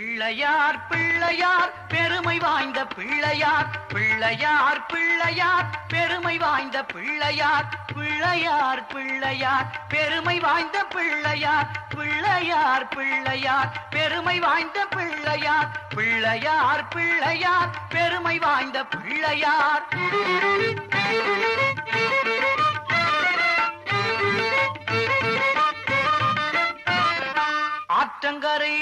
பிள்ளையார் பிள்ளையார் பெருமை வாய்ந்த பிள்ளையார் பிள்ளையார் பிள்ளையார் பெருமை வாய்ந்த பிள்ளையார் பிள்ளையார் பிள்ளையார் பெருமை வாய்ந்த பிள்ளையார் பிள்ளையார் பிள்ளையார் பெருமை வாய்ந்த பிள்ளையார் பிள்ளையார் பிள்ளையார் பெருமை வாய்ந்த பிள்ளையார். ஆற்றங்கரை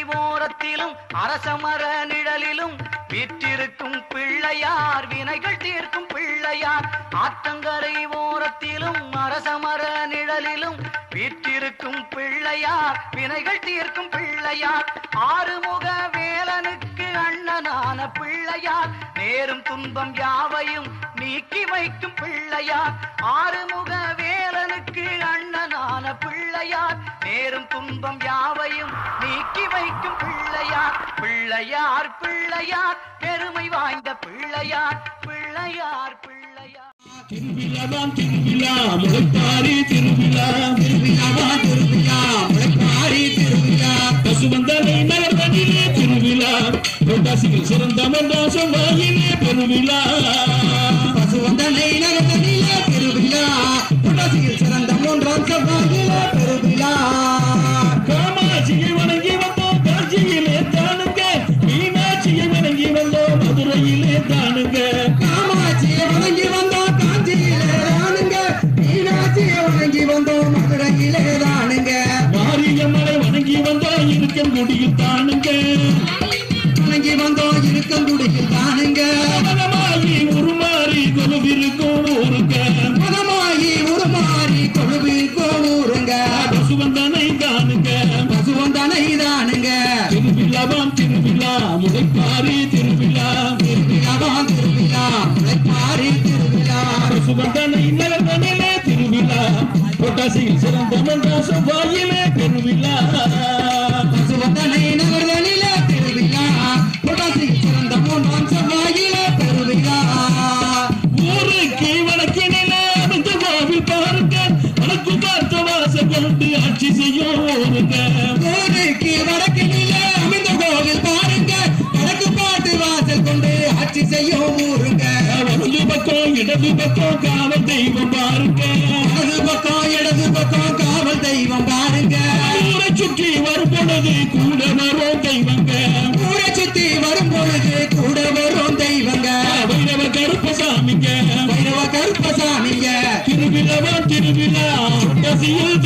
ஓரத்திலும் அரசமர நிழலிலும் வீற்றிருக்கும் பிள்ளையார் வினைகள் தீர்க்கும் பிள்ளையார். ஆத்தங்கரை ஓரத்திலும் அரசமர நிழலிலும் வீற்றிருக்கும் பிள்ளையார் வினைகள் தீர்க்கும் பிள்ளையார். ஆறுமுக வேலனுக்கு அண்ணனான பிள்ளையார். நேரும் துன்பம் யாவையும் நீக்கி வைக்கும் பிள்ளையார். ஆறுமுக வேலனுக்கு அண்ணனான பிள்ளையார். நேரும் துன்பம் யாவையும் நீக்கி வைக்கும் பிள்ளையார். பிள்ளையார் பிள்ளையார் பெருமை வாய்ந்த பிள்ளையார். பிள்ளையார் பிள்ளையார். திருவிழாவாம் திருவிழா முளைப்பாரி திருவிழா. திருவிழாவா திருவிழா முளைப்பாரி திருவிழா. பசுவந்தனை நகர்வதிலே திருவிழா. புரட்டாசியில் சிறந்த மன்றாசம் வாயிலே பெருவிழா. நகர்த்தனிலே தானுங்க வணங்கி வந்தோம் இருக்கங்குடியில் தானுங்க மனமாகி உருமாறி கொலுவிருக்கும் ஊருங்க. மனமாயி உருமாறி கொழுவில் கோவூருங்க பசுவந்தனை காணுங்க. பசுவந்தனை தானுங்க. திருவிழாவாம் திருவிழா முளைப்பாரி திருவிழா. திருவிழாவா திருவிழா முளைப்பாரி திருவிழா. பசுவந்தனை நகர்வனிலே திருவிழா. பொட்டாசியில் சிறந்த மன்றாசம் வடக்கு பார்த்த வாசல் கொண்டு ஆட்சி செய்யும் ஊருங்க ஊருக்கு வடக்கினிலே அமைந்த கோவில் பாருங்க. வடக்கு பாட்டு வாசல் கொண்டு ஆட்சி செய்யும் ஊருங்க வலது பக்கம் இடது பக்கம் காவல் தெய்வம் பாருங்க. வலது பக்கம் இடது பக்கம் காவல் தெய்வம் பாருங்க. ஊரை சுற்றி வரும் பொழுது கூட வரும் தெய்வங்க. Medina, Brazil,